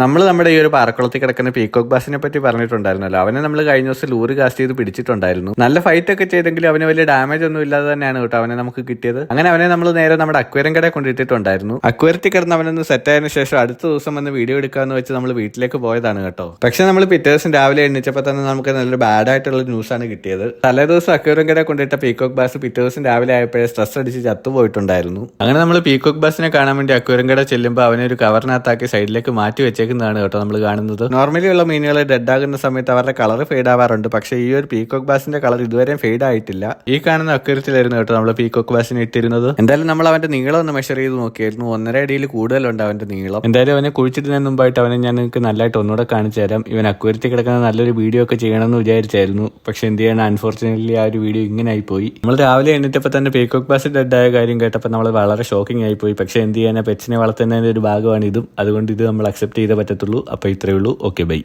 നമ്മൾ നമ്മുടെ ഈ ഒരു പാറക്കുളത്തിൽ കിടക്കുന്ന പീകോക്ക് ബാസിനെ പറ്റി പറഞ്ഞിട്ടുണ്ടായിരുന്നല്ലോ. അവനെ നമ്മൾ കഴിഞ്ഞ ദിവസം ലൂറി കാസ്റ്റ് ചെയ്ത് പിടിച്ചിട്ടുണ്ടായിരുന്നു. നല്ല ഫൈറ്റ് ഒക്കെ ചെയ്തെങ്കിലും അവന് വലിയ ഡാമേജ് ഒന്നും ഇല്ലാതെ തന്നെയാണ് കേട്ടോ അവനെ നമുക്ക് കിട്ടിയത്. അങ്ങനെ അവനെ നമ്മൾ നേരെ നമ്മുടെ അക്വേരം കടയിൽ കൊണ്ടിട്ടിട്ടുണ്ടായിരുന്നു. അക്വേരത്തിൽ കിടന്ന് അവനൊന്ന് സെറ്റ് ആയതിനു ശേഷം അടുത്ത ദിവസം വന്ന് വീഡിയോ എടുക്കാന്ന് വെച്ച് നമ്മൾ വീട്ടിലേക്ക് പോയതാണ് കേട്ടോ. പക്ഷെ നമ്മൾ പിറ്റേ ദിവസം രാവിലെ എണ്ണിച്ചപ്പോൾ തന്നെ നമുക്ക് നല്ലൊരു ബാഡ് ആയിട്ടുള്ള ന്യൂസ് ആണ് കിട്ടിയത്. തലേ ദിവസം അക്വേരം കടയിൽ കൊണ്ടിട്ട പീകോക്ക് ബാസ് പിറ്റേ ദിവസം രാവിലെ ആയപ്പോഴേ സ്ട്രെസ് അടിച്ച് ചത്തുപോയിട്ടുണ്ടായിരുന്നു അങ്ങനെ നമ്മൾ പീകോക്ക് ബാസിനെ കാണാൻ വേണ്ടി അക്വേരം കട ചെല്ലുമ്പോൾ അവനെ ഒരു കവറിനകത്താക്കി സൈഡിലേക്ക് മാറ്റി വെച്ചേക്കുന്നതാണ് കേട്ടോ നമ്മൾ കാണുന്നത്. നോർമലി ഉള്ള മീനുകൾ ഡെഡ് ആകുന്ന സമയത്ത് അവരുടെ കളർ ഫെയ്ഡ് ആവാറുണ്ട്. പക്ഷെ ഈ ഒരു പീകോക്ക് ബാസിന്റെ കളർ ഇതുവരെയും ഫെയ്ഡ് ആയിട്ടില്ല. ഈ കാണുന്ന അക്വേറിയത്തിലായിരുന്നു കേട്ടോ നമ്മൾ പീകോക്ക് ബാസിനെ ഇട്ടിരുന്നത്. എന്തായാലും നമ്മൾ അവന്റെ നീളം ഒന്ന് മെഷർ ചെയ്ത് നോക്കിയായിരുന്നു. ഒന്നര അടിയിൽ കൂടുതലുണ്ട് അവന്റെ നീളം. എന്തായാലും അവനെ കുഴിച്ചിടുന്നതിന് മുമ്പായിട്ട് അവനെ ഞാൻ നിങ്ങൾക്ക് നല്ലതായിട്ട് ഒന്നുകൂടെ കാണിച്ചു തരാം. ഇവൻ അക്കുരത്തി കിടക്കുന്ന നല്ലൊരു വീഡിയോ ഒക്കെ ചെയ്യണമെന്ന് വിചാരിച്ചായിരുന്നു. പക്ഷെ എന്ത് ചെയ്യണം അൺഫോർച്ചുനേറ്റ്ലി ആ ഒരു വീഡിയോ ഇങ്ങനെ ആയിപ്പോയി. പോയി നമ്മൾ രാവിലെ എണ്ണിട്ടപ്പോൾ തന്നെ പീകോക്ക് ബാസ് ഡെഡ് ആയ കാര്യം കേട്ടപ്പോൾ നമ്മൾ വളരെ ഷോക്കിംഗ് ആയിപ്പോയി. പോയി പക്ഷെ എന്ത് ചെയ്യാനാ? പെറ്റ്സിനെ വളർത്തുന്നതിന്റെ ഒരു ഭാഗമാണ് ഇതും. അതുകൊണ്ട് ഇത് നമ്മൾ അക്സെപ്റ്റ് ചെയ്തേ പറ്റത്തുള്ളൂ. അപ്പോൾ ഇത്രയേ ഉള്ളൂ. Okay bye